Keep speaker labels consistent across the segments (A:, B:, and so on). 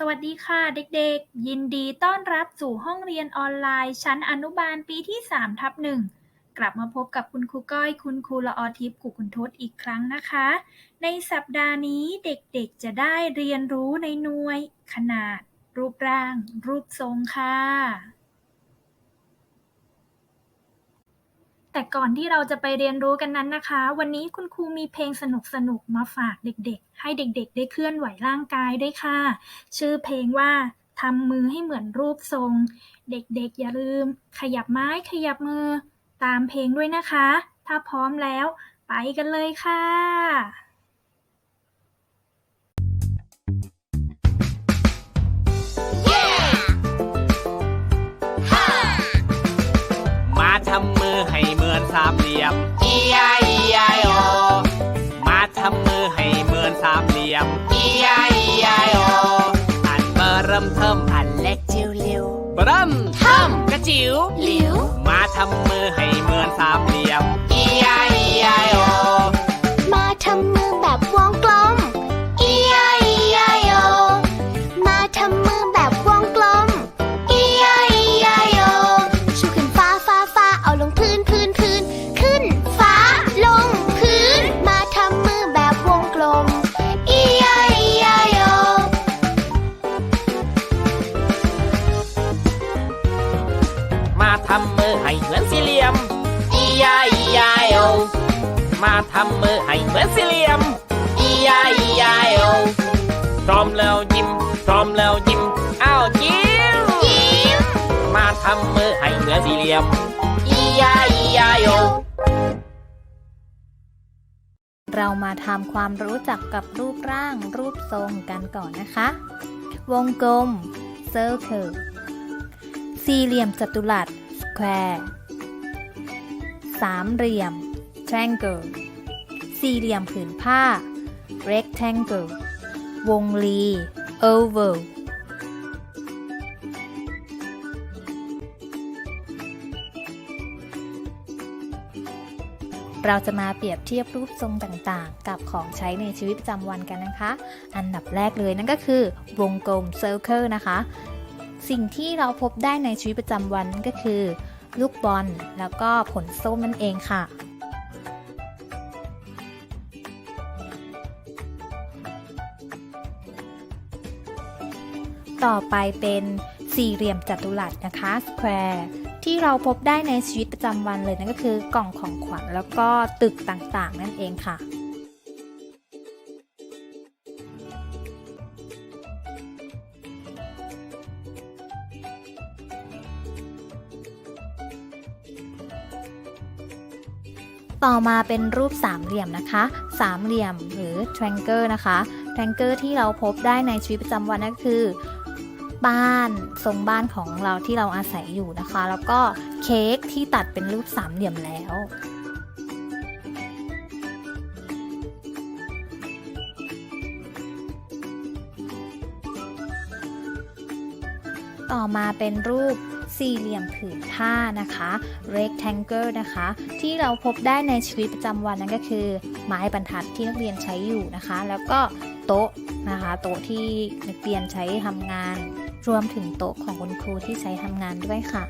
A: สวัสดีค่ะเด็กๆ ยินดีต้อนรับสู่ห้องเรียนออนไลน์ ชั้นอนุบาลปีที่3ทับหนึ่งกลับมาพบกับคุณครูก้อยคุณครูละออทิพย์กุคุณทศอีกครั้งนะคะ ในสัปดาห์นี้เด็กๆจะได้เรียนรู้ในหน่วย ขนาด รูปร่าง รูปทรงค่ะ แต่ก่อนที่เราจะไปเรียนรู้กันนั้นนะคะ วันนี้คุณครูมีเพลงสนุกๆมาฝากเด็กๆ ให้เด็กๆ ได้เคลื่อนไหวร่างกายด้วยค่ะ ชื่อเพลงว่าทำมือให้เหมือนรูปทรง เด็กๆ อย่าลืม ขยับไม้ขยับมือ ตามเพลงด้วยนะคะ ถ้าพร้อมแล้ว ไปกันเลยค่ะ
B: สามเหลี่ยม E-I-E-I-O อันเบอร์เริ่มเทิมอันเล็กจิ๋วเร็วเริ่มเทิมกระจิ๋ว
C: หลิว
B: มาทำมือให้เหมือนสามเหลี่ยม E-I-E-I-O
C: มาทำมือแบบวงกลม E I E I O มาทำมือำ
B: มือให้เหมือนสี่เหลี่ยม E-I-E-I-O มาทำมือให้เหมือนสี่เหลี่ยม E-I-E-I-O พร้อมแล้วยิ้มพร้อมแล้วยิ้มอ้าวยิ้ม
C: ยิ้ม
B: มาทำมือให้เหมือนสี่เหลี่ยม E-I-E-I-O
D: เรามาทำความรู้จักกับรูปร่างรูปทรงกันก่อนนะคะ วงกลม circle สี่เหลี่ยมจัตุรัส square สามเหลี่ยม triangle สี่เหลี่ยมผืนผ้า rectangle วงรี oval เราจะมาเปรียบเทียบรูปทรงต่างๆ กับของใช้ในชีวิตประจำวันกันนะคะ อันดับแรกเลยนั่นก็คือ วงกลม circle นะคะ สิ่งที่เราพบได้ในชีวิตประจำวันนั่นก็คือ ลูกบอล แล้วก็ผลส้มนั่นเองค่ะ ต่อไปเป็นสี่เหลี่ยมจัตุรัสนะคะ square ที่เราพบได้ในชีวิตประจำวันเลยนั่นก็คือกล่องของขวัญแล้วก็ตึกต่างๆ นั่นเองค่ะ ต่อมาเป็นรูปสามเหลี่ยมนะคะ สามเหลี่ยมหรือ triangle นะคะ triangle ที่เราพบได้ในชีวิตประจำวันนั่นก็คือ บ้านทรงบ้านของเราที่เราอาศัยอยู่นะคะ แล้วก็เค้กที่ตัดเป็นรูปสามเหลี่ยมแล้วต่อมาเป็นรูป สี่เหลี่ยมผืนผ้านะคะ rectangle นะคะ ที่เราพบได้ในชีวิตประจำวันนั่นก็คือ ไม้บรรทัดที่นักเรียนใช้อยู่นะคะ แล้วก็โต๊ะนะคะ โต๊ะที่นักเรียนใช้ทำงาน รวมถึงโต๊ะของคุณครูที่ใช้ทำงานด้วยค่ะ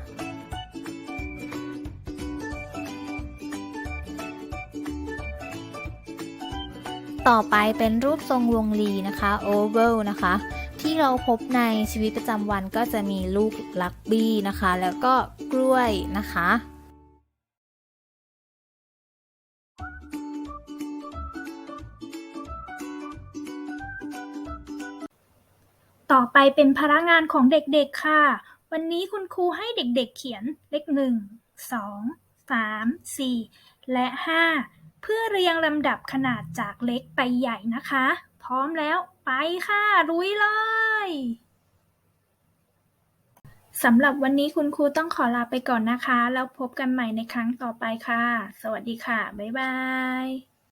D: ต่อไปเป็นรูปทรงวงรีนะคะ oval นะคะ ที่เราพบในชีวิตประจำวันก็จะมีลูกลักบี้นะคะ แล้วก็กล้วยนะคะ
A: ต่อไปเป็นภาระงานของเด็กๆค่ะ วันนี้คุณครูให้เด็กๆเขียนเลขหนึ่งสองสามสี่และห้าเพื่อเรียงลำดับขนาดจากเล็กไปใหญ่นะคะ พร้อมแล้วไปค่ะลุยเลยสำหรับวันนี้คุณครูต้องขอลาไปก่อนนะคะ แล้วพบกันใหม่ในครั้งต่อไปค่ะ สวัสดีค่ะ บ๊ายบาย